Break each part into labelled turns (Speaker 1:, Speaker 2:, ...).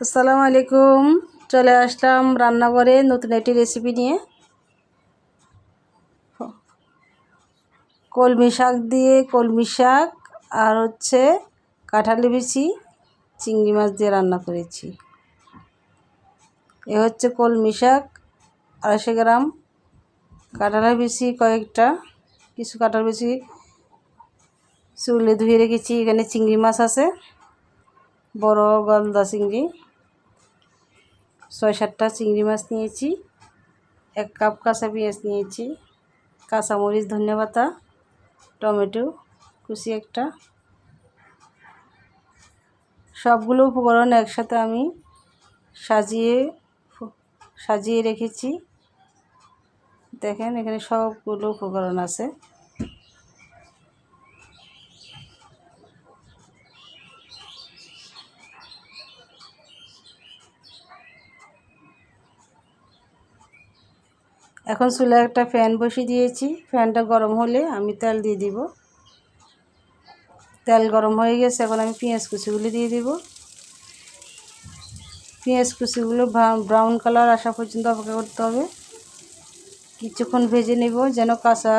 Speaker 1: আসসালামু আলাইকুম। চলে আসলাম রান্নাঘরে নতুন একটি রেসিপি নিয়ে। কলমি শাক দিয়ে কলমি শাক আর হচ্ছে কাঁঠালি বিচি, চিংড়ি মাছ দিয়ে রান্না করেছি। এ হচ্ছে কলমি শাক, আড়াইশো গ্রাম। কাঁঠালের বিচি কয়েকটা, কিছু কাঁঠাল বিচি চুলে ধুয়ে রেখেছি, এখানে চিংড়ি মাছ আছে, বড় গলদা চিংড়ি। ছয় সাতটা চিংড়ি মাছ নিয়েছি, এক কাপ কাঁচা পেঁয়াজ নিয়েছি, কাঁচামরিচ ধনে পাতা টমেটো, কুচি একটা। সবগুলো উপকরণ একসাথে আমি সাজিয়ে সাজিয়ে রেখেছি। দেখেন এখানে সবগুলো উপকরণ আছে। এখন চুলে একটা ফ্যান বসিয়ে দিয়েছি। ফ্যানটা গরম হলে আমি তেল দিয়ে দিব। তেল গরম হয়ে গেছে, এখন আমি পেঁয়াজ কুচিগুলি দিয়ে দিব। পেঁয়াজ কুচিগুলো ব্রাউন কালার আসা পর্যন্ত অপেক্ষা করতে হবে। কিছুক্ষণ ভেজে নেব যেন কাঁচা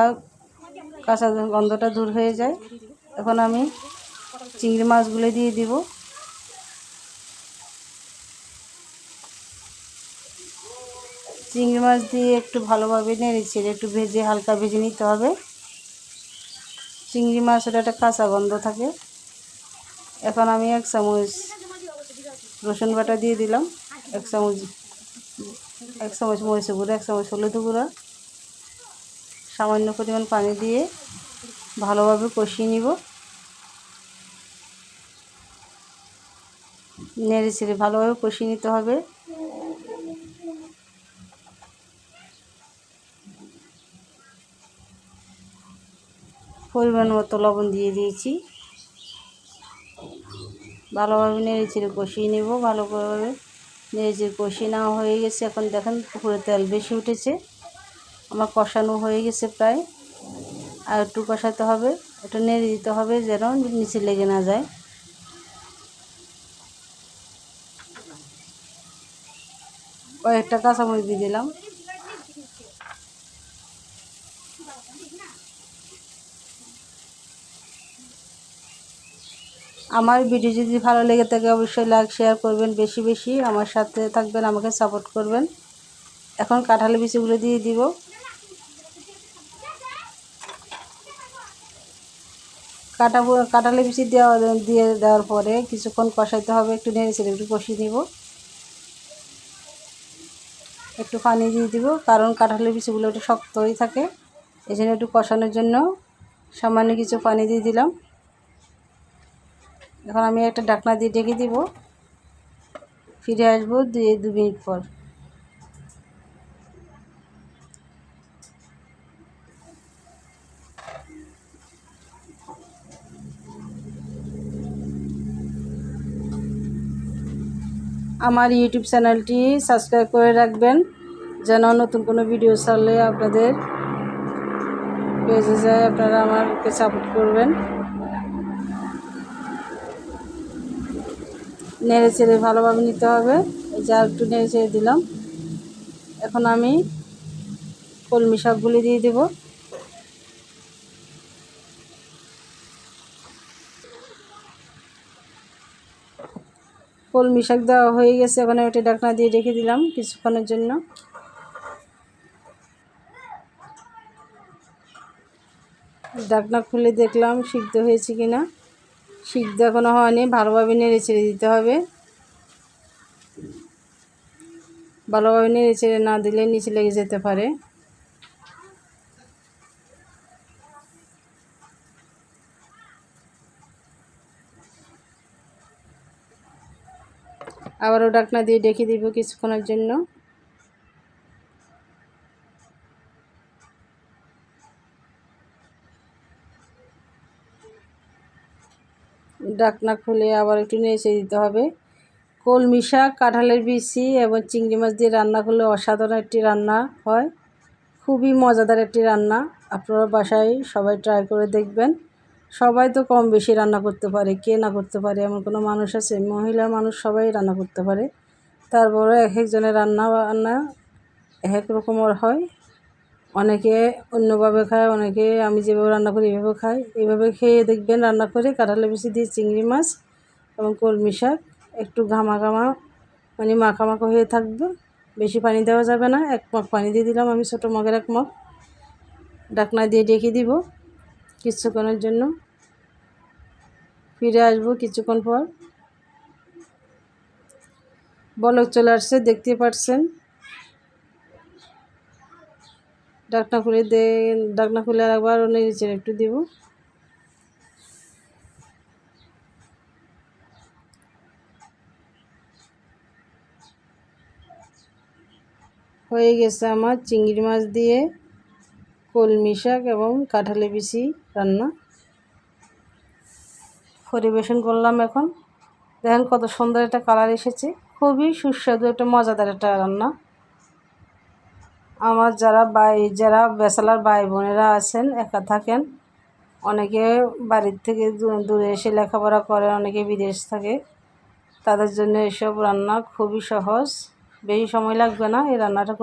Speaker 1: কাঁচা গন্ধটা দূর হয়ে যায়। এখন আমি চিংড়ি মাছগুলো দিয়ে দিব। চিংড়ি মাছ দিয়ে একটু ভালোভাবে নেড়ে একটু ভেজে হালকা ভেজে নিতে হবে। চিংড়ি মাছ ওটা একটা কাঁচা গন্ধ থাকে। এখন আমি এক চামচ রসুন বাটা দিয়ে দিলাম। এক চামচ এক চামচ মরিচ গুঁড়ো, এক চামচ হলুদ গুঁড়ো। সামান্য পরিমাণ পানি দিয়ে ভালোভাবে কষিয়ে নিব। নেড়ে ছেড়ে ভালোভাবে কষিয়ে নিতে হবে। পরিমাণ মতো লবণ দিয়ে দিয়েছি। ভালোভাবে নেড়ে চেড়ে কষিয়ে নেব ভালো করে নেড়ে চেড়ে কষিয়ে নেওয়া হয়ে গেছে। এখন দেখেন পুকুরে তেল বেশি উঠেছে, আমার কষানো হয়ে গেছে প্রায়। আর একটু কষাতে হবে, একটু নেড়ে দিতে হবে যেন নিচে লেগে না যায়। কয়েকটা কাঁচামরিচ দিয়ে দিলাম। আমার ভিডিও যদি ভালো লেগে থাকে, অবশ্যই লাইক শেয়ার করবেন বেশি বেশি। আমার সাথে থাকবেন, আমাকে সাপোর্ট করবেন। এখন কাঁঠালি বিচিগুলো দিয়ে দিব। কাটা কাঁঠালি বিচি দেওয়া দিয়ে দেওয়ার পরে কিছুক্ষণ কষাইতে হবে, একটু নেড়ে ছেড়ে একটু কষিয়ে দিব একটু পানি দিয়ে দিব, কারণ কাঁঠালি বিচিগুলো একটু শক্ত হয়ে থাকে। এই একটু কষানোর জন্য সামান্য কিছু পানি দিয়ে দিলাম। এখন আমি একটা ডাকনা দিয়ে ডেকে দিব। ফিরে আসব দুই, দু মিনিট পর। আমার ইউটিউব চ্যানেলটি সাবস্ক্রাইব করে রাখবেন, যেন নতুন কোনো ভিডিও ছাড়লে আপনাদের পেজে যায় আপনারা আমাকে সাপোর্ট করবেন। নেড়ে চেড়ে ভালোভাবে নিতে হবে। যা একটু নেড়ে চেড়ে দিলাম। এখন আমি কলমি শাকগুলি দিয়ে দেব। কলমি শাক দেওয়া হয়ে গেছে। এখন ওটা ডাকনা দিয়ে রেখে দিলাম কিছুক্ষণের জন্য। ডাকনা খুলে দেখলাম সিদ্ধ হয়েছে কিনা। সিদ্ধ এখনও হয়নি, ভালোভাবে নেড়ে ছেড়ে দিতে হবে। ভালোভাবে নেড়ে ছেড়ে না দিলে নিচে লেগে যেতে পারে। আবারও ডাকনা দিয়ে ডেকে দিব কিছুক্ষণের জন্য। ডাকনা খুলে আবার একটু নেচে দিতে হবে। কলমি শাক, কাঁঠালের বিচি এবং চিংড়ি মাছ দিয়ে রান্না করলে অসাধারণ একটি রান্না হয়। খুবই মজাদার একটি রান্না। আপনারা বাসায় সবাই ট্রাই করে দেখবেন। সবাই তো কম বেশি রান্না করতে পারে, কে না করতে পারে? এমন কোনো মানুষ আছে? মহিলা মানুষ সবাই রান্না করতে পারে। তারপরে এক একজনের রান্না বান্না এক এক রকমের হয়। অনেকে অন্যভাবে খায়, অনেকে আমি যেভাবে রান্না করি এভাবে খাই এইভাবে খেয়ে দেখবেন রান্না করে কাঁঠালে বেশি দিয়ে চিংড়ি মাছ এবং কলমি শাক একটু ঘামা ঘামা মানে মাখা মাখা হয়ে থাকবে। বেশি পানি দেওয়া যাবে না, এক মগ পানি দিয়ে দিলাম আমি ছোটো মগের এক মগ। ডাকনা দিয়ে ডেকে দিব কিছুক্ষণের জন্য। ফিরে আসব কিছুক্ষণ পর। বলক চলে আসছে, দেখতে পাচ্ছেন ডাকনা খুলে দে ডাকনা খুলে আর একবার নিচে একটু দিব। হয়ে গেছে আমার চিংড়ি মাছ দিয়ে কলমি শাক এবং কাঁঠালি বিচি রান্না। পরিবেশন করলাম এখন। দেখেন কত সুন্দর একটা কালার এসেছে। খুবই সুস্বাদু, একটা মজাদার একটা রান্না। আমার যারা ভাই, যারা বেসালার ভাই বোনেরা আছেন, একা থাকেন, অনেকে বাড়ির থেকে দূরে এসে লেখাপড়া করে, অনেকে বিদেশ থাকে, তাদের জন্য এসব রান্না খুবই সহজ। বেশি সময় লাগবে না, এই রান্নাটা